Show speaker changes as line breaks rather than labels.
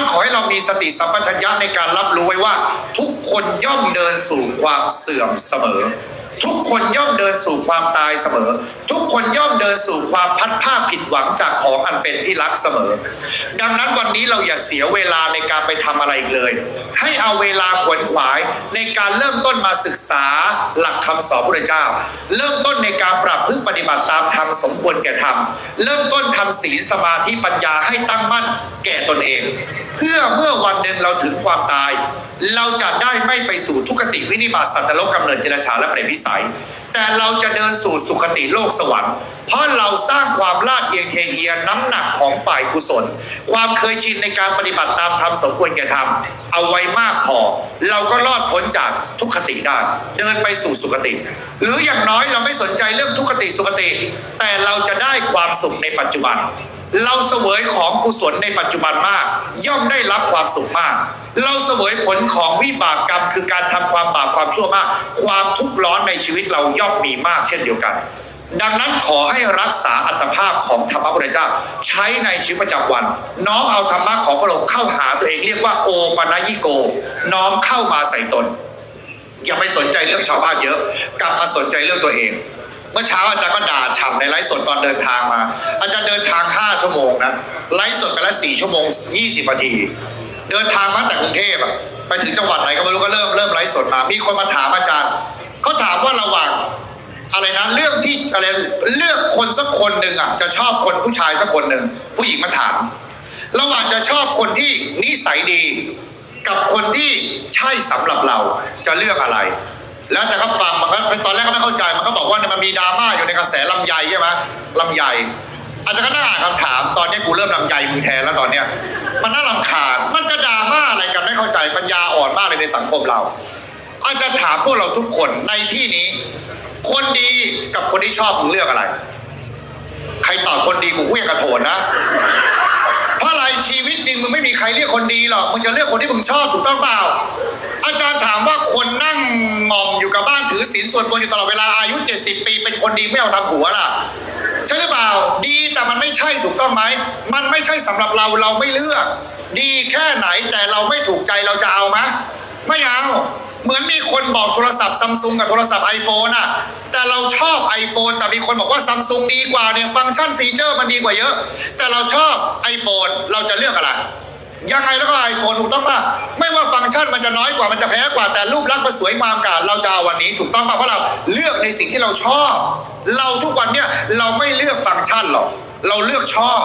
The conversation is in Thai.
นั้นขอให้เรามีสติสัมปชัญญะในการรับรู้ไว้ว่า ทุกคนย่อมเดินสู่ความเสื่อมเสมอ ทุกคนย่อมเดินสู่ความตายเสมอ ทุกคนย่อมเดินสู่ความพัดภาผิดหวังจากของอันเป็นที่รักเสมอ ดังนั้นวันนี้เราอย่าเสียเวลาในการไปทำอะไรเลย ให้เอาเวลาขวนขวายในการเริ่มต้นมาศึกษาหลักคำสอนพระเจ้า เริ่มต้นในการปรับพฤติปฏิบัติตามธรรมสมควรแก่ธรรมเริ่มต้นทำศีลสมาธิปัญญาให้ตั้งมั่นแก่ตนเอง เพื่อเมื่อวันหนึ่งเราถึงความตาย เราจะได้ไม่ไปสู่ทุกขติวินิบาตสัตว์โลกกำเนิดเจรชาและเปรตวิสัย แต่เราจะเดินสู่สุคติโลกสวรรค์ เพราะเราสร้างความลาดเอียงเทเอียนน้ำหนักของฝ่ายกุศล ความเคยชินในการปฏิบัติตามธรรมสมควรแก่ธรรมเอาไว้มากพอ เราก็รอดพ้นจากทุกขติได้ เดินไปสู่สุคติ หรืออย่างน้อยเราไม่สนใจเรื่องทุกขติสุคติ แต่เราจะได้ความสุขในปัจจุบัน เราเสวยของกุศลในปัจจุบันมาก ย่อมได้รับความสุขมาก เราเสวยผลของวิบากกรรม คือการทำความบาปความชั่วมาก ความทุกข์ร้อนในชีวิตเราย่อมมีมากเช่นเดียวกัน ดังนั้นขอให้รักษาอัตภาพของธรรมะพระเจ้า ใช้ในชีวิตประจำวัน น้อมเอาธรรมะของพระองค์เข้าหาตัวเองเรียกว่าโอปนยิโก น้อมเข้ามาใส่ตน อย่าไปสนใจเรื่องชาวบ้านเยอะ กลับมาสนใจเรื่องตัวเอง เมื่อเช้าอาจารย์ก็ด่าฉ่ำในไลฟ์สดตอนเดินทางมา อาจารย์เดินทาง 5 ชั่วโมงนะไลฟ์สดไปล้ว4ชั่วโมง 20นาที เดินทางมาแต่กรุงเทพอะไปถึงจังหวัดไหนก็ไม่รู้ก็เริ่มเริ่มไลฟ์สดมามีคนมาถามอาจารย์เขาถามว่าระหว่างอะไรนะเรื่องที่อะไรเลือกคนสักคนหนึ่งอะจะชอบคนผู้ชายสักคนหนึ่งผู้หญิงมาถาม ระหว่างจะชอบคนที่นิสัยดี กับคนที่ใช่สำหรับเราจะเลือกอะไร แล้วแต่เขาฟังมันก็ตอนแรกก็ไม่เข้าใจมันก็บอกว่ามันมีดราม่าอยู่ในกระแสลำไยใช่ไหมลำไยอาจจะก็น่าอ่านคำถามตอนนี้กูเริ่มลำไยมึงแทนแล้วตอนเนี้ย มันน่ารำคาญมันจะดราม่าอะไรกันไม่เข้าใจปัญญาอ่อนมากเลยในสังคมเรา อาจจะถามพวกเราทุกคนในที่นี้ คนดีกับคนที่ชอบมึงเลือกอะไร ใครตอบคนดีกูเวียงกระโถนนะเพราะอะไรชีวิตจริงมึงไม่มีใครเรียกคนดีหรอกมึงจะเลือกคนที่มึงชอบถูกต้องเปล่าอาจารย์ถามว่า อยู่กับบ้านถือศีลส่วนบนอยู่ตลอดเวลาอายุ 70 ปีเป็นคนดีไม่เอาทำหัวล่ะใช่หรือเปล่า ดีแต่มันไม่ใช่ถูกต้องไหมมันไม่ใช่สำหรับเราเราไม่เลือก ดีแค่ไหนแต่เราไม่ถูกใจเราจะเอาไหมไม่เอาเหมือนมีคนบอกโทรศัพท์ซัมซุงกับโทรศัพท์ iPhone อะแต่เราชอบ iPhone แต่มีคนบอกว่าซัมซุงดีกว่าเนี่ยฟังก์ชันฟีเจอร์มันดีกว่าเยอะ แต่เราชอบ iPhone เราจะเลือกอะไรยังไงแล้วก็ iPhone ถูกต้องป่ะไม่ว่า ชันมันจะน้อยกว่ามันจะแพ้กว่าแต่รูปลักษณ์มันสวยงามกว่าเราจะเอาวันนี้ถูกต้องป่ะเพราะเราเลือกในสิ่งที่เราชอบ เราทุกวันเนี่ยเราไม่เลือกฟังก์ชันหรอกเราเลือกชอบ